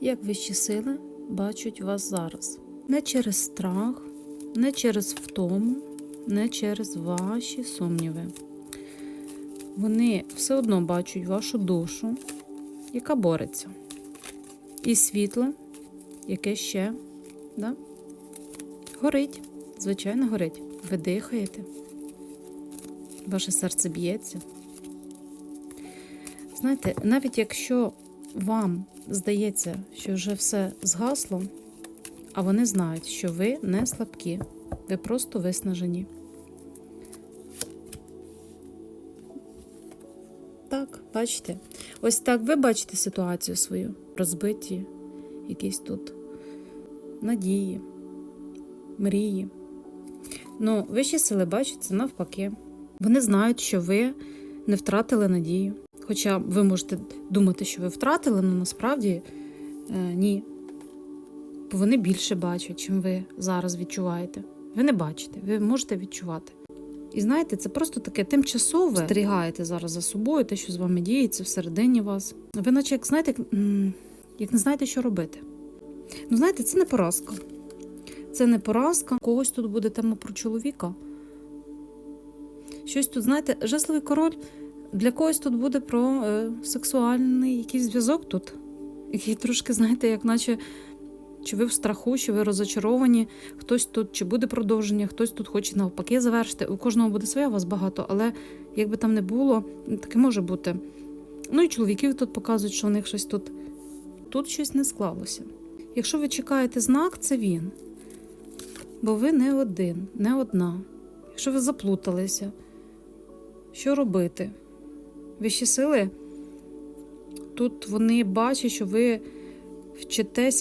як вищі сили бачать вас зараз. Не через страх, не через втому, не через ваші сумніви. Вони все одно бачать вашу душу, яка бореться. І світло, яке ще да? горить. Звичайно, горить. Ви дихаєте. Ваше серце б'ється. Знаєте, навіть якщо вам здається, що вже все згасло, а вони знають, що ви не слабкі, ви просто виснажені. Так, бачите, ось так ви бачите ситуацію свою, розбиті, якісь тут надії, мрії. Ну, вищі сили бачать це навпаки. Вони знають, що ви не втратили надію. Хоча ви можете думати, що ви втратили, але насправді е, ні. Бо вони більше бачать, чим ви зараз відчуваєте. Ви не бачите, ви можете відчувати. І знаєте, це просто таке тимчасове. Спостерігаєте зараз за собою, те, що з вами діється всередині вас. Ви наче як знаєте, як, як не знаєте, що робити. Ну, знаєте, це не поразка. Це не поразка. Когось тут буде тема про чоловіка. Щось тут, знаєте, жесловий король для когось тут буде про е, сексуальний якийсь зв'язок тут. Який трошки, знаєте, як наче чи ви в страху, чи ви розочаровані, хтось тут, чи буде продовження, хтось тут хоче навпаки завершити. У кожного буде своє, у вас багато, але як би там не було, таке може бути. Ну і чоловіків тут показують, що у них щось тут. Тут щось не склалося. Якщо ви чекаєте знак, це він. Бо ви не один, не одна. Якщо ви заплуталися, що робити? Вищі сили, тут вони бачать, що ви вчитесь